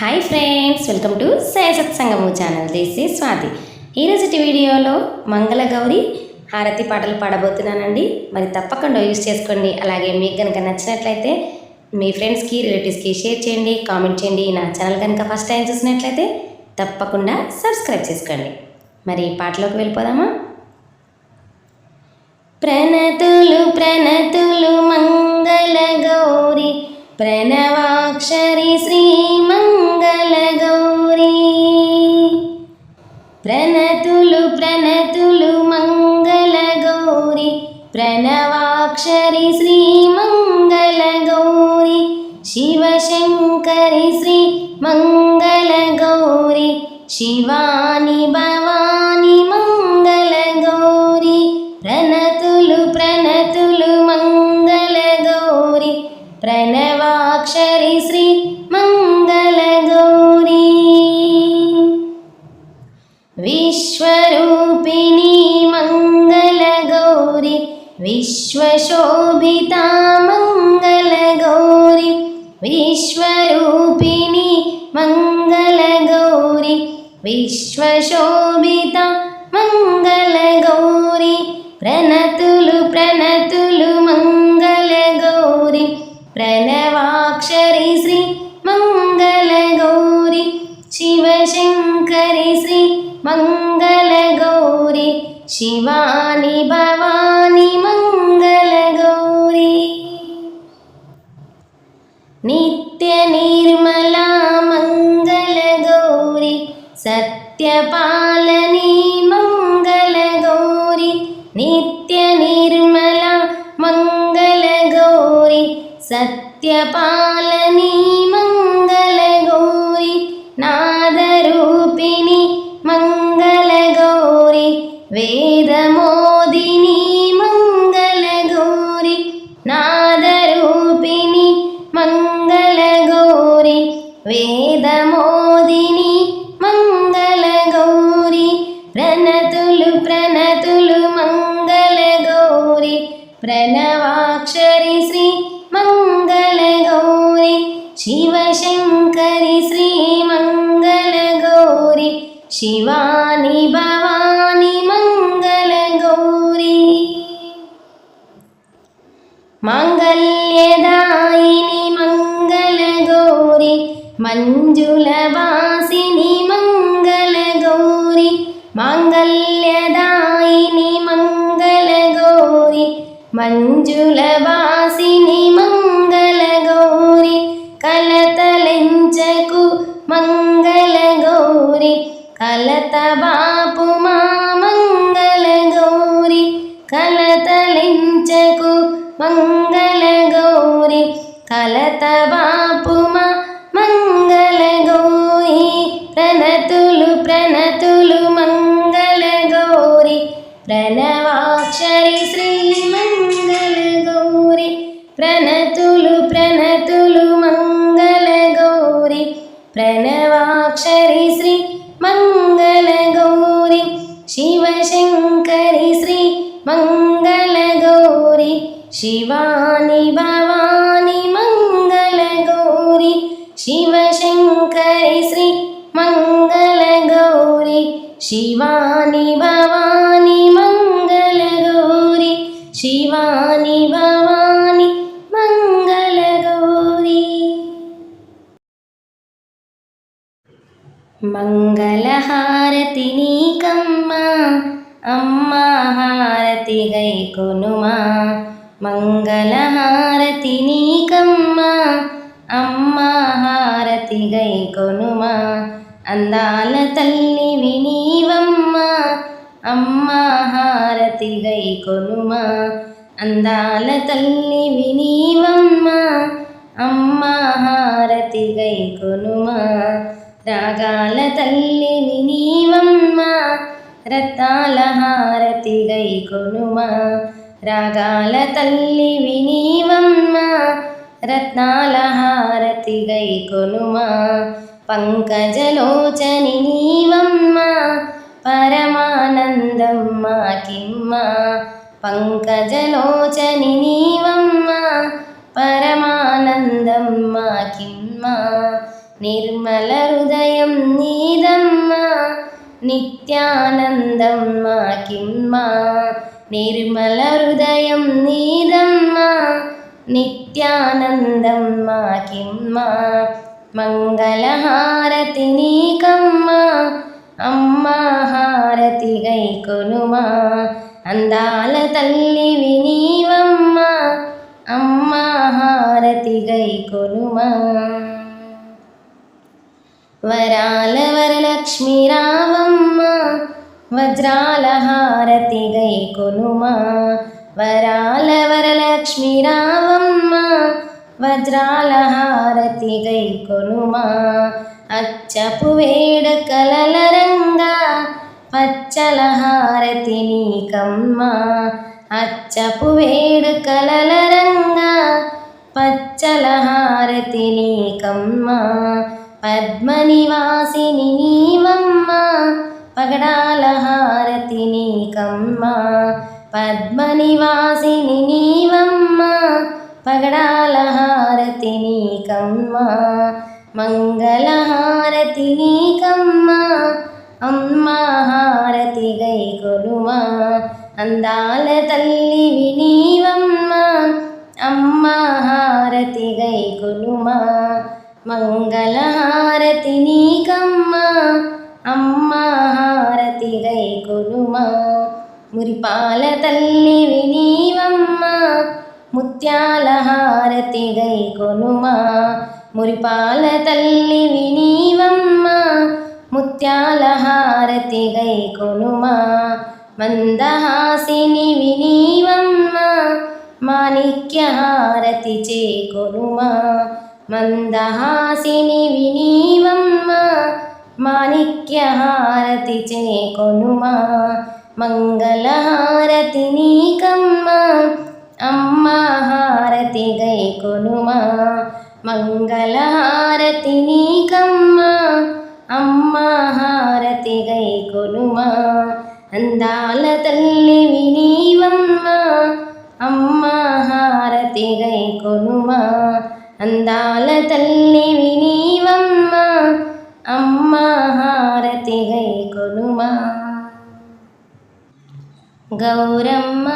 Hi friends welcome to సాయ సత్సంగము channel this ఈ స్వాతి ఈరోజుటి వీడియోలో మంగళగౌరి హారతి పాటలు పాడబోతున్నానండి. మరి తప్పకుండా యూస్ చేసుకోండి. అలాగే మీకు కనుక నచ్చినట్లయితే మీ ఫ్రెండ్స్కి రిలేటివ్స్కి షేర్ చేయండి కామెంట్ చేయండి. నా ఛానల్ కనుక ఫస్ట్ టైం చూసినట్లయితే తప్పకుండా సబ్స్క్రైబ్ చేసుకోండి. మరి పాటలోకి వెళ్ళిపోదామా? ప్రణతులు ప్రణతులు మంగళ గౌరి ప్రణవాక్షరి శ్రీ గౌరి శివశంకరి శ్రీ మంగళ గౌరి శివాని భవాని మంగళ గౌరి ప్రణతులు ప్రణతులు మంగళ గౌరి ప్రణవాక్షరి శ్రీ మంగళ గౌరీ విశ్వరూపిణి మంగళ గౌరి గౌరి శివాని భవాని మంగళ గౌరీ మంగళ్యదాయిని మంగళ గౌరి మంజుల వాసిని కలత బాపు మా మంగళ గౌరి కలతలించకు మంగళ గౌరి కలత బాపు మా మంగళ గౌరి ప్రణతులు ప్రణతులు మంగళ గౌరి ప్రణవాక్షరి శ్రీ మంగళ గౌరి శివాని భవాని మంగళ గౌరి శివశంకరి శ్రీ మంగళ గౌరి శివాని భవాని మంగళ గౌరి అమ్మ హారతి గై కొనుమా మంగళహారతి నీకమ్మ అమ్మ హారతి గై కొనుమా అందాల తల్లి వినీవమ్మ అమ్మ హారతి గై కొనుమా అందాల తల్లి వినీవమ్మ అమ్మ హారతి గై కొనుమా రాగాల తల్లి వినీవమ్మ రత్నాల హారతి గై కొనుమా రాగాల తల్లి వినీవమ్మ రత్నాల హారతి గై కొనుమా పంకజలోచని నీవమ్మ పరమానందమ్మ కిమ్మ పంకజలోచని నీవమ్మ పరమానందమ్మ కిమ్మ నిర్మల హృదయం నీదమ్మా నిత్యానందం మాకిమ్మా నిర్మల హృదయం నీదమ్మా నిత్యానందం మాకిమ్మా మంగళహారతి నీకమ్మా అమ్మా హారతి గై కొనుమా అందాల తల్లి వినీవమ్మా అమ్మా హారతి గై కొనుమా వరాల వరలక్ష్మీ రావమ్మ వజ్రాలహారతి గై కొనుమా వరాల వరలక్ష్మి రావమ్మ వజ్రాలహారతి గై కొనుమా అచ్చపు వేడుకలల రంగా పచ్చల హారతి నీకమ్మ అచ్చపు వేడుకలల రంగా పచ్చల హారతి నీకమ్మ పద్మనివాసిని నీవమ్మ పగడాల హారతి నీకమ్మ పద్మనివాసిని నీవమ్మ పగడాల హారతి నీకమ్మ మంగళహారతి నీకమ్మ అమ్మ హారతి గై కొలుమా అందాల తల్లి వినీవమ్మ అమ్మ హారతి గై కొలుమా మంగళహారతి నీకమ్మ అమ్మ హారతి గై కొలుమా మురిపాల తల్లి వినీవమ్మ. ముత్యాల హారతి గై కొనుమా. మురిపాల తల్లి వినీవమ్మ. ముత్యాల హారతి గై కొనుమా. మందహాసిని వినీవమ్మ. మాణిక్య హారతి చేకొనుమా మందహాసిని వినీవమ్మ. మాణిక్యహారతి చేకొనుమా. మంగళహారతి నీకమ్మ. అమ్మ హారతి గై కొనుమా మంగళహారతి నీకమ్మ. అమ్మ హారతి గై కొనుమా అందాల తల్లి వినీవమ్మ. అమ్మ హారతి గై కొనుమా అందాల తల్లి గౌరమ్మ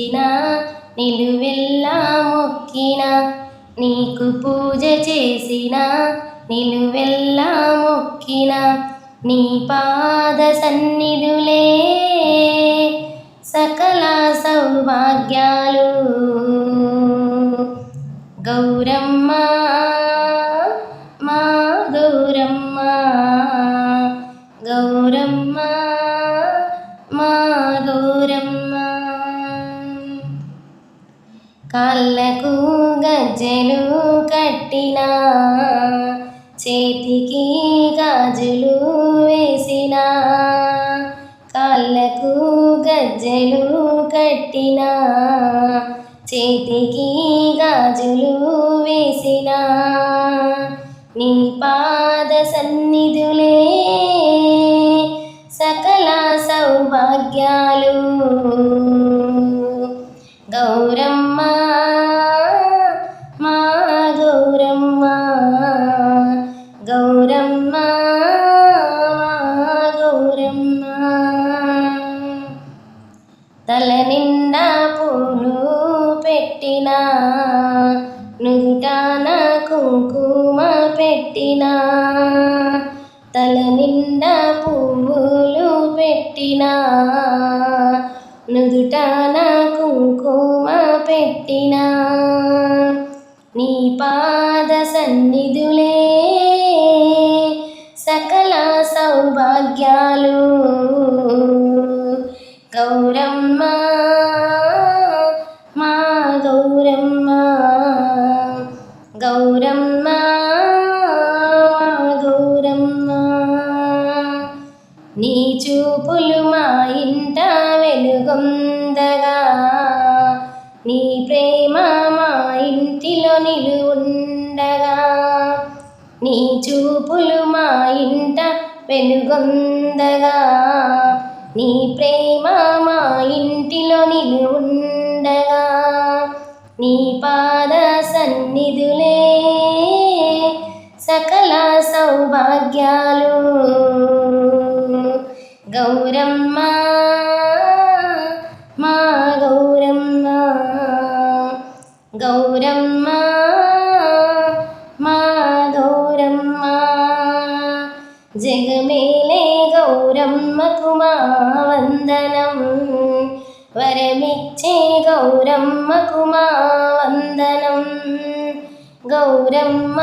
చేసిన నిలువెల్లా మొక్కిన నీకు పూజ చేసిన నిలువెల్లా మొక్కిన నీ పాద సన్నిధులే సకల సౌభాగ్యాలు. గౌరమ్మ గజ్జెలు కట్టిన చేతికి గాజులు వేసిన కాళ్ళకు గజ్జలు కట్టిన చేతికి గాజులు వేసిన. నీ పాద సన్నిధులే సకల సౌభాగ్యాలు. గౌరమ్మ గౌరమ్మ గౌరమ్మ తల నిండా పూలు పెట్టిన నుదుటాన కుంకుమ పెట్టిన తల నిండా పువ్వులు పెట్టిన నుదుటాన కుంకుమ పెట్టిన నీ పా సన్నిధులే. సకల సౌభాగ్యాలు. గౌరమ్మ మా గౌరమ్మ. గౌరమ్మ గౌరమ్మ గౌరమ్మ. నీ చూపులు మా ఇంట వెలుగొందగా. నీ ప్రేమ మా ఇంటిలో నిలువున్న చూపులు మా ఇంట వెలుగొందగా. నీ ప్రేమ మా ఇంటిలో నిలువుండగా. నీ పాద సన్నిధులే సకల సౌభాగ్యాలు. గౌరమ్మ గౌరమ్మకు మా వందనం వరమిచ్చే గౌరమ్మకు మా వందనం గౌరమ్మ